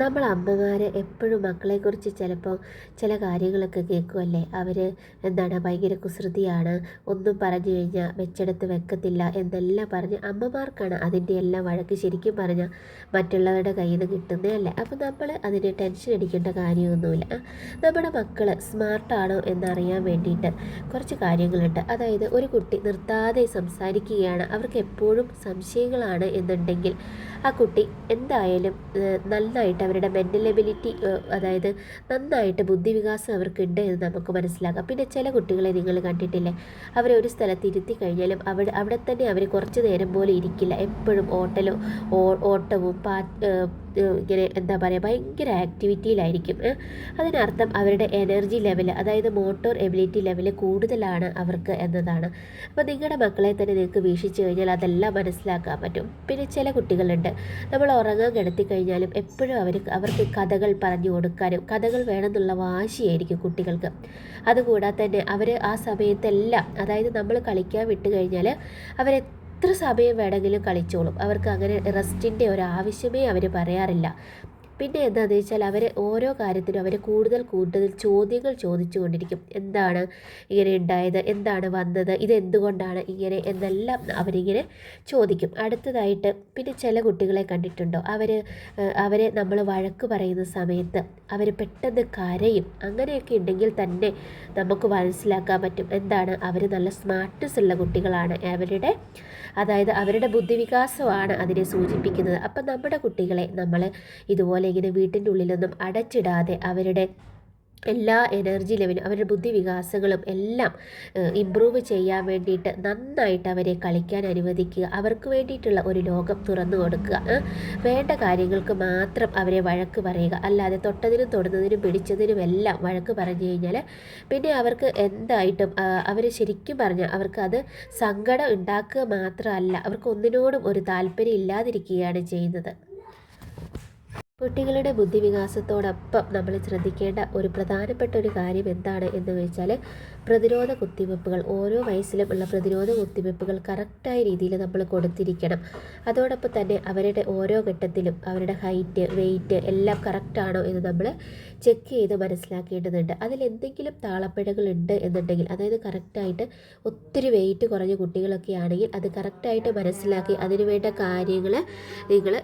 നമ്മൾ അമ്മമാർ എപ്പോഴും മക്കളെക്കുറിച്ച് ചിലപ്പോൾ ചില കാര്യങ്ങളൊക്കെ കേൾക്കുമല്ലേ അവർ എന്താണ് ഭയങ്കര കുസൃതിയാണ് ഒന്നും പറഞ്ഞു കഴിഞ്ഞാൽ വെച്ചെടുത്ത് വെക്കത്തില്ല എന്നെല്ലാം പറഞ്ഞ് അമ്മമാർക്കാണ് അതിന്റെ എല്ലാം വഴക്ക് ശരിക്കും പറഞ്ഞാൽ മറ്റുള്ളവരുടെ കയ്യിൽ നിന്ന് കിട്ടുന്നതല്ലേ അപ്പോൾ നമ്മൾ അതിന് ടെൻഷൻ അടിക്കേണ്ട കാര്യമൊന്നുമില്ല. നമ്മുടെ മക്കൾ സ്മാർട്ടാണോ എന്നറിയാൻ വേണ്ടിയിട്ട് കുറച്ച് കാര്യങ്ങളുണ്ട്. അതായത് ഒരു കുട്ടി നിർത്താതെ സംസാരിക്കുകയാണ് അവർക്ക് എപ്പോഴും സംശയങ്ങളാണ് എന്നുണ്ടെങ്കിൽ ആ കുട്ടി എന്തായാലും നന്നായിട്ട് അവരുടെ മെന്റൽ എബിലിറ്റി അതായത് നന്നായിട്ട് ബുദ്ധിവികാസം അവർക്കുണ്ട് എന്ന് നമുക്ക് മനസ്സിലാക്കാം. പിന്നെ ചില കുട്ടികളെ നിങ്ങൾ കണ്ടിട്ടില്ലേ? അവരെ ഒരു സ്ഥലത്ത് ഇരുത്തി കഴിഞ്ഞാലും അവിടെ അവിടെ തന്നെ അവർ കുറച്ച് നേരം പോലും ഇരിക്കില്ല. എപ്പോഴും ഓട്ടലും ഓട്ടവും പാ ഇങ്ങനെ എന്താ പറയുക ഭയങ്കര ആക്ടിവിറ്റിയിലായിരിക്കും അതിനർത്ഥം അവരുടെ എനർജി ലെവൽ അതായത് മോട്ടോർ എബിലിറ്റി ലെവൽ കൂടുതലാണ് അവർക്ക് എന്നതാണ്. അപ്പോൾ നിങ്ങളുടെ മക്കളെ തന്നെ നിങ്ങൾക്ക് വീക്ഷിച്ചു കഴിഞ്ഞാൽ അതെല്ലാം മനസ്സിലാക്കാൻ പറ്റും. പിന്നെ ചില കുട്ടികളുണ്ട്. നമ്മൾ ഉറങ്ങാൻ കിടത്തി കഴിഞ്ഞാലും എപ്പോഴും അവർ അവർക്ക് കഥകൾ പറഞ്ഞു കൊടുക്കാനും കഥകൾ വേണമെന്നുള്ള വാശിയായിരിക്കും കുട്ടികൾക്ക്. അതുകൂടാതെ തന്നെ അവർ ആ സമയത്തെല്ലാം അതായത് നമ്മൾ കളിക്കാൻ വിട്ട് കഴിഞ്ഞാൽ അവരെ എത്ര സമയം വേണമെങ്കിലും കളിച്ചോളും. അവർക്ക് അങ്ങനെ റെസ്റ്റിന്റെ ഒരു ആവശ്യമേ അവർ പറയാറില്ല. പിന്നെ എന്താണെന്ന് വെച്ചാൽ അവർ ഓരോ കാര്യത്തിനും അവർ കൂടുതൽ കൂടുതൽ ചോദ്യങ്ങൾ ചോദിച്ചുകൊണ്ടിരിക്കും. എന്താണ് ഇങ്ങനെ ഉണ്ടായത്? എന്താണ് വന്നത്? ഇതെന്തുകൊണ്ടാണ് ഇങ്ങനെ? എന്നെല്ലാം അവരിങ്ങനെ ചോദിക്കും. അടുത്തതായിട്ട് പിന്നെ ചില കുട്ടികളെ കണ്ടിട്ടുണ്ടോ? അവർ അവരെ നമ്മൾ വഴക്ക് പറയുന്ന സമയത്ത് അവർ പെട്ടെന്ന് കരയും. അങ്ങനെയൊക്കെ ഉണ്ടെങ്കിൽ തന്നെ നമുക്ക് മനസ്സിലാക്കാൻ പറ്റും എന്താണ് അവർ നല്ല സ്മാർട്ട്നെസ് ഉള്ള കുട്ടികളാണ് അവരുടെ അതായത് അവരുടെ ബുദ്ധിവികാസമാണ് അതിനെ സൂചിപ്പിക്കുന്നത്. അപ്പം നമ്മുടെ കുട്ടികളെ നമ്മൾ ഇതുപോലെ ഇങ്ങനെ വീട്ടിന്റെ ഉള്ളിലൊന്നും അടച്ചിടാതെ അവരുടെ എല്ലാ എനർജി ലെവലും അവരുടെ ബുദ്ധി വികാസങ്ങളും എല്ലാം ഇമ്പ്രൂവ് ചെയ്യാൻ വേണ്ടിയിട്ട് നന്നായിട്ട് അവരെ കളിക്കാൻ അനുവദിക്കുക. അവർക്ക് വേണ്ടിയിട്ടുള്ള ഒരു ലോകം തുറന്നു കൊടുക്കുക. വേണ്ട കാര്യങ്ങൾക്ക് മാത്രം അവരെ വഴക്ക് പറയുക. അല്ലാതെ തൊട്ടതിനും തൊടുന്നതിനും പിടിച്ചതിനും എല്ലാം വഴക്ക് പറഞ്ഞു കഴിഞ്ഞാൽ പിന്നെ അവർക്ക് എന്തായിട്ടും അവർ ശരിക്കും പറഞ്ഞാൽ അവർക്ക് അത് സങ്കടം ഉണ്ടാക്കുക മാത്രമല്ല അവർക്ക് ഒന്നിനോടും ഒരു താല്പര്യം ഇല്ലാതിരിക്കുകയാണ് ചെയ്യുന്നത്. കുട്ടികളുടെ ബുദ്ധിവികാസത്തോടൊപ്പം നമ്മൾ ശ്രദ്ധിക്കേണ്ട ഒരു പ്രധാനപ്പെട്ട ഒരു കാര്യം എന്താണ് എന്ന് വെച്ചാൽ പ്രതിരോധ കുത്തിവെപ്പുകൾ ഓരോ വയസ്സിലും ഉള്ള പ്രതിരോധ കുത്തിവെപ്പുകൾ കറക്റ്റായ രീതിയിൽ നമ്മൾ കൊടുത്തിരിക്കണം. അതോടൊപ്പം തന്നെ അവരുടെ ഓരോ ഘട്ടത്തിലും അവരുടെ ഹൈറ്റ് വെയിറ്റ് എല്ലാം കറക്റ്റാണോ എന്ന് നമ്മൾ ചെക്ക് ചെയ്ത് മനസ്സിലാക്കേണ്ടതുണ്ട്. അതിൽ എന്തെങ്കിലും താളപ്പിഴകൾ ഉണ്ട് എന്നുണ്ടെങ്കിൽ അതായത് കറക്റ്റായിട്ട് ഒത്തിരി വെയിറ്റ് കുറഞ്ഞ കുട്ടികളൊക്കെ ആണെങ്കിൽ അത് കറക്റ്റായിട്ട് മനസ്സിലാക്കി അതിനുവേണ്ട കാര്യങ്ങൾ നിങ്ങൾ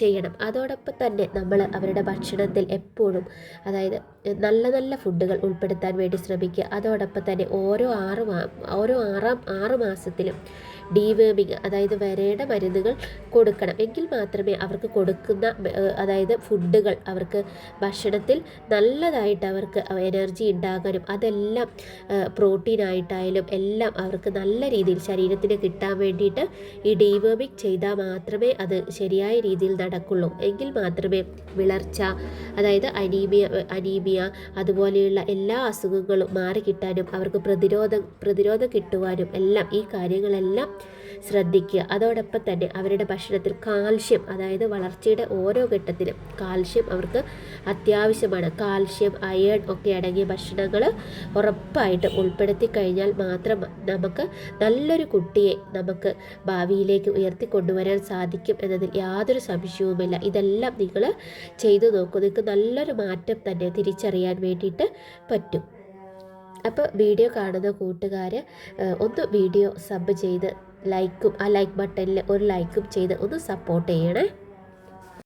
ചെയ്യണം. അതോടൊപ്പം തന്നെ നമ്മൾ അവരുടെ ഭക്ഷണത്തിൽ എപ്പോഴും അതായത് നല്ല നല്ല ഫുഡുകൾ ഉൾപ്പെടുത്താൻ വേണ്ടി ശ്രമിക്കുക. അതോടൊപ്പം തന്നെ ഓരോ ആറ് ഓരോ ആറാം ആറ് മാസത്തിലും ഡീവേമിങ് അതായത് വരയുടെ മരുന്നുകൾ കൊടുക്കണം. എങ്കിൽ മാത്രമേ അവർക്ക് കൊടുക്കുന്ന അതായത് ഫുഡുകൾ അവർക്ക് ഭക്ഷണത്തിൽ നല്ലതായിട്ട് അവർക്ക് എനർജി ഉണ്ടാകാനും അതെല്ലാം പ്രോട്ടീനായിട്ടായാലും എല്ലാം അവർക്ക് നല്ല രീതിയിൽ ശരീരത്തിന് കിട്ടാൻ വേണ്ടിയിട്ട് ഈ ഡീവേമിങ് ചെയ്താൽ മാത്രമേ അത് ശരിയായ രീതിയിൽ നടക്കുള്ളൂ. എങ്കിൽ മാത്രമേ വിളർച്ച അതായത് അനീമിയ അനീമിയ അതുപോലെയുള്ള എല്ലാ അസുഖങ്ങളും മാറിക്കിട്ടാനും അവർക്ക് പ്രതിരോധം പ്രതിരോധം കിട്ടുവാനും എല്ലാം ഈ കാര്യങ്ങളെല്ലാം ശ്രദ്ധിക്കുക. അതോടൊപ്പം തന്നെ അവരുടെ ഭക്ഷണത്തിൽ കാൽഷ്യം അതായത് വളർച്ചയുടെ ഓരോ ഘട്ടത്തിലും കാൽഷ്യം അവർക്ക് അത്യാവശ്യമാണ്. കാൽഷ്യം അയൺ ഒക്കെ അടങ്ങിയ ഭക്ഷണങ്ങൾ ഉറപ്പായിട്ട് ഉൾപ്പെടുത്തി കഴിഞ്ഞാൽ മാത്രം നമുക്ക് നല്ലൊരു കുട്ടിയെ നമുക്ക് ഭാവിയിലേക്ക് ഉയർത്തിക്കൊണ്ടുവരാൻ സാധിക്കും എന്നതിൽ യാതൊരു സംശയവുമില്ല. ഇതെല്ലാം നിങ്ങൾ ചെയ്തു നോക്കൂ. നിങ്ങൾക്ക് നല്ലൊരു മാറ്റം തന്നെ തിരിച്ചറിയാൻ വേണ്ടിയിട്ട് പറ്റും. അപ്പോൾ വീഡിയോ കാണുന്ന കൂട്ടുകാർ ഒന്ന് വീഡിയോ സബ് ചെയ്ത് ലൈക്കും ആ ലൈക്ക് ബട്ടണിൽ ഒരു ലൈക്കും ചെയ്ത് ഒന്ന് സപ്പോർട്ട് ചെയ്യണേ.